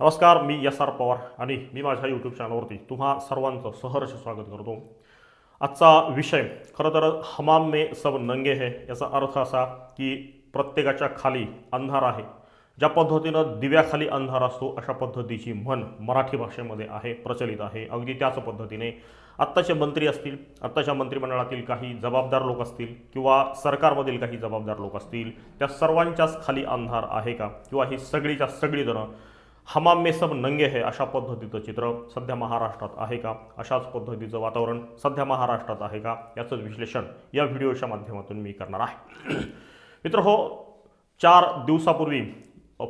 नमस्कार मी S R Pawar आणि मी माझ्या यूट्यूब चॅनलवरती तुम्हा सर्वांचं सहर्ष स्वागत करतो. आजचा विषय खरं तर हमाम मे सब नंगे है याचा अर्थ असा की प्रत्येकाच्या खाली अंधार आहे. ज्या पद्धतीनं दिव्याखाली अंधार असतो अशा पद्धतीची म्हण मराठी भाषेमध्ये आहे प्रचलित आहे. अगदी त्याच पद्धतीने आत्ताचे मंत्री असतील आत्ताच्या मंत्रिमंडळातील काही जबाबदार लोक असतील किंवा सरकारमधील काही जबाबदार लोक असतील त्या सर्वांच्याच खाली अंधार आहे का? किंवा ही सगळीच्या सगळीजणं हमाम में सब नंगे है अशा पद्धतीचं चित्र सध्या महाराष्ट्रात आहे का? अशाच पद्धतीचं वातावरण सध्या महाराष्ट्रात आहे का? याचं विश्लेषण या व्हिडिओच्या माध्यमातून मी करणार आहे. मित्र हो चार दिवसापूर्वी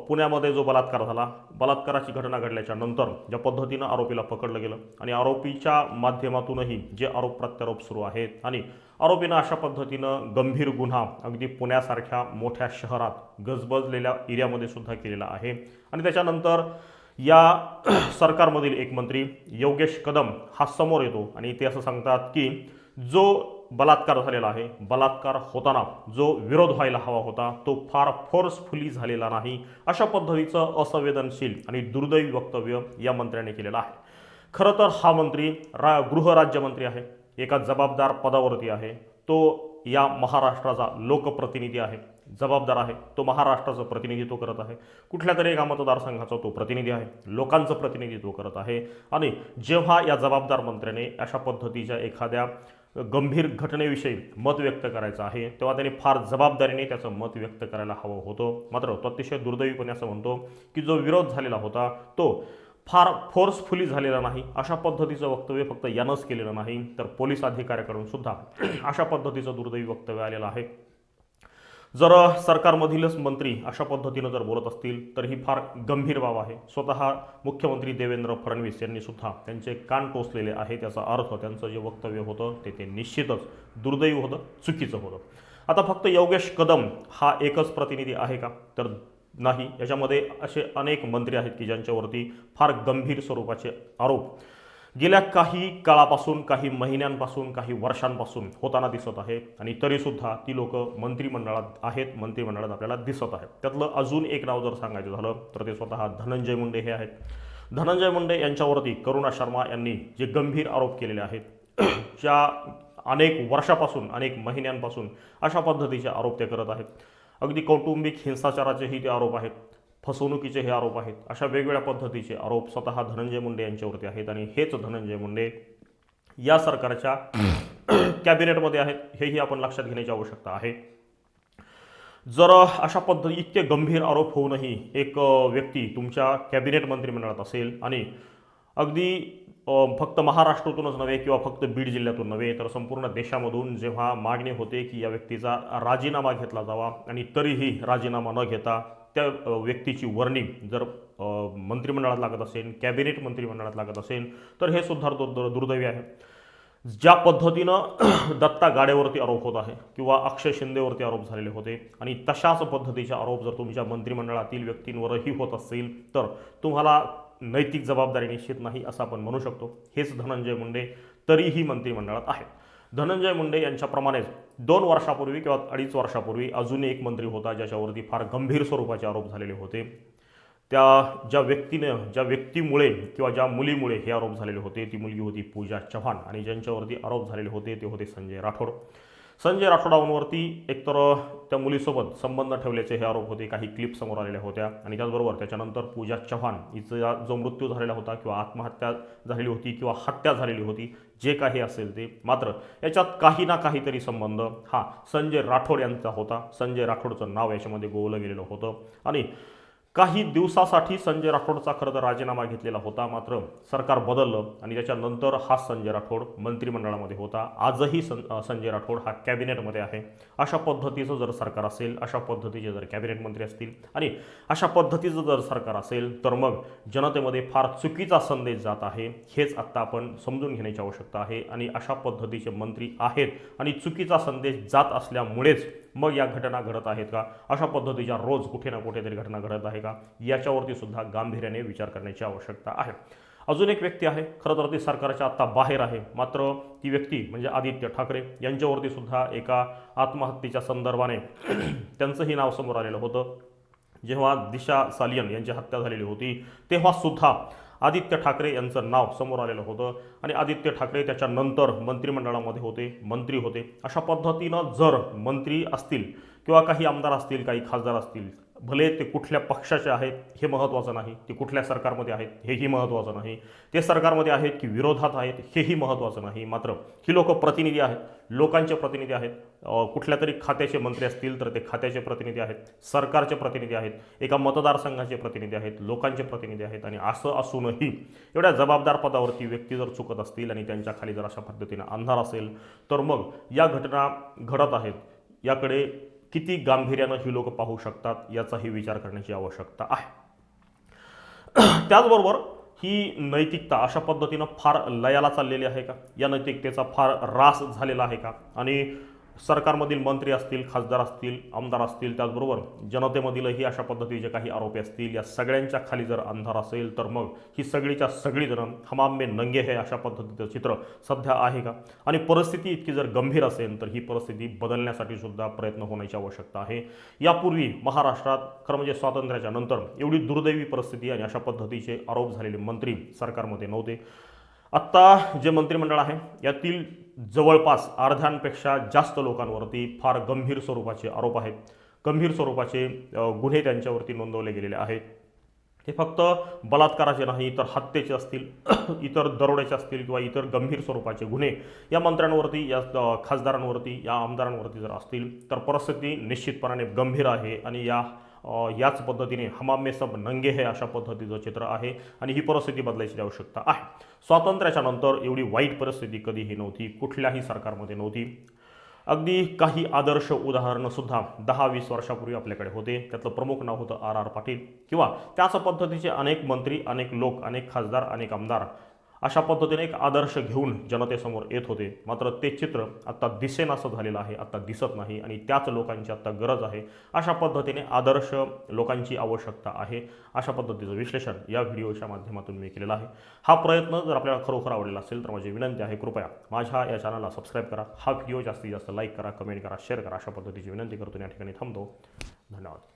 पुण्यामध्ये जो बलात्कार झाला बलात्काराची घटना घडल्याच्या नंतर ज्या पद्धतीनं आरोपीला पकडलं गेलं आणि आरोपीच्या माध्यमातूनही जे आरोप प्रत्यारोप सुरू आहेत आणि आरोपीनं अशा पद्धतीनं गंभीर गुन्हा अगदी पुण्यासारख्या मोठ्या शहरात गजबजलेल्या एरियामध्ये सुद्धा केलेला आहे. आणि त्याच्यानंतर या सरकारमधील एक मंत्री योगेश कदम हा समोर येतो. आणि ते असं सांगतात की जो बलात्कार झालेला आहे बलात्कार होताना जो विरोध व्हायला हवा होता तो फार फोर्सफुली झालेला नाही. अशा पद्धतीचं असंवेदनशील आणि दुर्दैवी वक्तव्य या मंत्र्याने केलेलं आहे. खरं तर हा मंत्री रा गृहराज्यमंत्री आहे. एका जबाबदार पदावरती आहे. तो या महाराष्ट्राचा लोकप्रतिनिधी आहे. जबाबदार आहे. तो महाराष्ट्राचं प्रतिनिधित्व करत आहे. कुठल्या तरी एका मतदारसंघाचा तो प्रतिनिधी आहे. लोकांचं प्रतिनिधित्व करत आहे. आणि जेव्हा या जबाबदार मंत्र्याने अशा पद्धतीच्या एखाद्या गंभीर घटनेविषयी मत व्यक्त करायचं आहे तेव्हा त्याने फार जबाबदारीने त्याचं मत व्यक्त करायला हवं होतं. मात्र तो अतिशय दुर्दैवीपणे असं म्हणतो की जो विरोध झालेला होता तो फार फोर्सफुली झालेला नाही. अशा पद्धतीचं वक्तव्य फक्त यानंच केलेलं नाही. तर पोलीस अधिकाऱ्याकडून सुद्धा अशा पद्धतीचं दुर्दैवी वक्तव्य आलेलं आहे. जर सरकारमधीलच मंत्री अशा पद्धतीनं जर बोलत असतील तर ही फार गंभीर बाब आहे. स्वतः मुख्यमंत्री देवेंद्र फडणवीस यांनी सुद्धा त्यांचे कान टोचलेले आहे त्याचा अर्थ त्यांचं जे वक्तव्य होतं ते ते निश्चितच दुर्दैवी होतं चुकीचं होतं. आता फक्त योगेश कदम हा एकच प्रतिनिधी आहे का? तर नाही. याच्यामध्ये असे अनेक मंत्री आहेत की ज्यांच्यावरती फार गंभीर स्वरूपाचे आरोप गेल्या काही काळापासून काही महिन्यांपासून काही वर्षांपासून होताना दिसत आहे. आणि तरीसुद्धा ती लोक मंत्रिमंडळात आहेत मंत्रिमंडळात आपल्याला दिसत आहेत. त्यातलं अजून एक नाव जर सांगायचं झालं तर ते स्वतः धनंजय मुंडे हे आहेत. धनंजय मुंडे यांच्यावरती करुणा शर्मा यांनी जे गंभीर आरोप केलेले आहेत ज्या अनेक वर्षापासून अनेक महिन्यांपासून अशा पद्धतीचे आरोप ते करत आहेत. अगदी कौटुंबिक हिंसाचाराचेही ते आरोप आहेत फसवणुकीचे हे आरोप आहेत अशा वेगवेगळ्या पद्धतीचे आरोप स्वतः धनंजय मुंडे यांच्यावरती आहेत आणि हेच धनंजय मुंडे या सरकारच्या कॅबिनेटमध्ये आहेत हेही आपण लक्षात घेण्याची आवश्यकता आहे. जर अशा पद्धती इतके गंभीर आरोप होऊनही एक व्यक्ती तुमच्या कॅबिनेट मंत्रिमंडळात असेल आणि अगदी फक्त महाराष्ट्रातूनच नव्हे किंवा फक्त बीड जिल्ह्यातून नव्हे तर संपूर्ण देशामधून जेव्हा मागणी होते की या व्यक्तीचा राजीनामा घेतला जावा आणि तरीही राजीनामा न घेता त्या व्यक्तीची वर्णी जर मंत्रिमंडळात लागत असेल कॅबिनेट मंत्रिमंडळात लागत असेल तर हे सुद्धा दुर् दुर्दैवी आहे. ज्या पद्धतीनं दत्ता गाड्यावरती आरोप होत आहे किंवा अक्षय शिंदेवरती आरोप झालेले होते आणि तशाच पद्धतीचे आरोप जर तुमच्या मंत्रिमंडळातील व्यक्तींवरही होत असतील तर तुम्हाला नैतिक जबाबदारी निश्चित नाही असं आपण म्हणू शकतो. हेच धनंजय मुंडे तरीही मंत्रिमंडळात आहेत. धनंजय मुंडे यांच्याप्रमाणेच दोन वर्षापूर्वी किंवा अडीच वर्षापूर्वी अजून एक मंत्री होता ज्याच्यावरती फार गंभीर स्वरूपाचे आरोप झालेले होते. त्या ज्या व्यक्तीनं ज्या व्यक्तीमुळे किंवा ज्या मुलीमुळे हे आरोप झालेले होते ती मुलगी होती पूजा चव्हाण आणि ज्यांच्यावरती आरोप झालेले होते ते होते संजय राठोड. संजय राठोडांवरती एकतर त्या मुलीसोबत संबंध ठेवल्याचे हे आरोप होते. काही क्लिप समोर आलेल्या होत्या. आणि त्याचबरोबर त्याच्यानंतर पूजा चव्हाण हिचा जो मृत्यू झालेला होता किंवा आत्महत्या झालेली होती किंवा हत्या झालेली होती जे काही असेल ते. मात्र याच्यात काही ना काहीतरी संबंध. हा संजय राठोड यांचा होता. संजय राठोडचं नाव याच्यामध्ये गोवलं गेलेलं होतं. आणि काही दिवसासाठी संजय राठोडचा खरं तर राजीनामा घेतलेला होता मात्र सरकार बदललं आणि त्याच्यानंतर हा संजय राठोड मंत्रिमंडळामध्ये होता. आजही सं संजय राठोड हा कॅबिनेटमध्ये आहे. अशा पद्धतीचं जर सरकार असेल अशा पद्धतीचे जर कॅबिनेट मंत्री असतील आणि अशा पद्धतीचं जर सरकार असेल तर मग जनतेमध्ये फार चुकीचा संदेश जात आहे. हेच आत्ता आपण समजून घेण्याची आवश्यकता आहे आणि अशा पद्धतीचे मंत्री आहेत आणि चुकीचा संदेश जात असल्यामुळेच मग या घटना घडत आहेत का? अशा पद्धतीच्या रोज कुठे ना कुठेतरी घटना घडत आहे का? याच्यावरती सुद्धा गांभीर्याने विचार करण्याची आवश्यकता आहे. अजून एक व्यक्ती आहे. खरं तर ती सरकारच्या आत्ता बाहेर आहे. मात्र ती व्यक्ती म्हणजे आदित्य ठाकरे यांच्यावरती सुद्धा एका आत्महत्येच्या संदर्भाने त्यांचंही नाव समोर आलेलं होतं. जेव्हा दिशा सालियन यांची हत्या झालेली होती तेव्हा सुद्धा आदित्य ठाकरे यांचं नाव समोर आलेलं होतं. आणि आदित्य ठाकरे त्याच्यानंतर मंत्रिमंडळामध्ये होते मंत्री होते. अशा पद्धतीनं जर मंत्री असतील किंवा काही आमदार असतील काही खासदार असतील भले ते कुठल्या पक्षाचे आहेत हे महत्त्वाचं नाही. ते कुठल्या सरकारमध्ये आहेत हेही महत्त्वाचं नाही. ते सरकारमध्ये आहेत की विरोधात आहेत हेही महत्त्वाचं नाही. मात्र ही लोक प्रतिनिधी आहेत लोकांचे प्रतिनिधी आहेत. कुठल्या तरी खात्याचे मंत्री असतील तर ते खात्याचे प्रतिनिधी आहेत सरकारचे प्रतिनिधी आहेत एका मतदारसंघाचे प्रतिनिधी आहेत लोकांचे प्रतिनिधी आहेत आणि असं असूनही एवढ्या जबाबदार पदावरती व्यक्ती जर चुकत असतील आणि त्यांच्या खाली जर अशा पद्धतीनं अंधार असेल तर मग या घटना घडत आहेत. याकडे किती गांभीर्यानं ही लोक पाहू शकतात याचाही विचार करण्याची आवश्यकता आहे. त्याचबरोबर ही नैतिकता अशा पद्धतीनं फार लयाला चाललेली आहे का? या नैतिकतेचा फार रास झालेला आहे का? आणि सरकारमधील मंत्री असतील खासदार असतील आमदार असतील त्याचबरोबर जनतेमधीलही अशा पद्धतीचे काही आरोपी असतील या सगळ्यांच्या खाली जर अंधार असेल तर मग ही सगळीच्या सगळीजणं हमाम नंगे हे अशा पद्धतीचं चित्र सध्या आहे का? आणि परिस्थिती इतकी जर गंभीर असेल तर ही परिस्थिती बदलण्यासाठी सुद्धा प्रयत्न होण्याची आवश्यकता आहे. यापूर्वी महाराष्ट्रात खरं म्हणजे स्वातंत्र्याच्या नंतर एवढी दुर्दैवी परिस्थिती आणि अशा पद्धतीचे आरोप झालेले मंत्री सरकारमध्ये नव्हते. आत्ता जे मंत्रिमंडळ आहे यातील जवळपास अर्ध्यांपेक्षा जास्त लोकांवरती फार गंभीर स्वरूपाचे आरोप आहेत. गंभीर स्वरूपाचे गुन्हे त्यांच्यावरती नोंदवले गेलेले आहेत. ते फक्त बलात्काराचे नाही तर हत्येचे असतील इतर दरोड्याचे असतील किंवा इतर गंभीर स्वरूपाचे गुन्हे या मंत्र्यांवरती या खासदारांवरती या आमदारांवरती जर असतील तर परिस्थिती निश्चितपणाने गंभीर आहे आणि या याच पद्धतीने हमाम में सब नंगे हे अशा पद्धतीचं चित्र आहे आणि ही परिस्थिती बदलायची आवश्यकता आहे. स्वातंत्र्याच्या नंतर एवढी वाईट परिस्थिती कधीही नव्हती कुठल्याही सरकारमध्ये नव्हती. अगदी काही आदर्श उदाहरणंसुद्धा दहा वीस वर्षापूर्वी आपल्याकडे होते. त्यातलं प्रमुख नाव होतं आर आर पाटील. किंवा त्याच पद्धतीचे अनेक मंत्री अनेक लोक अनेक खासदार अनेक आमदार अशा पद्धतीने एक आदर्श घेऊन जनतेसमोर येत होते. मात्र ते चित्र आत्ता दिसेनासं झालेलं आहे आत्ता दिसत नाही आणि त्याच लोकांची आत्ता गरज आहे. अशा पद्धतीने आदर्श लोकांची आवश्यकता आहे. अशा पद्धतीचं विश्लेषण या व्हिडिओच्या माध्यमातून मी केलेलं आहे. हा प्रयत्न जर आपल्याला खरोखर आवडलेला असेल तर माझी विनंती आहे कृपया माझ्या या चॅनलला सबस्क्राईब करा. हा व्हिडिओ जास्तीत जास्त लाईक करा कमेंट करा शेअर करा. अशा पद्धतीची विनंती करतो. या ठिकाणी थांबतो. धन्यवाद.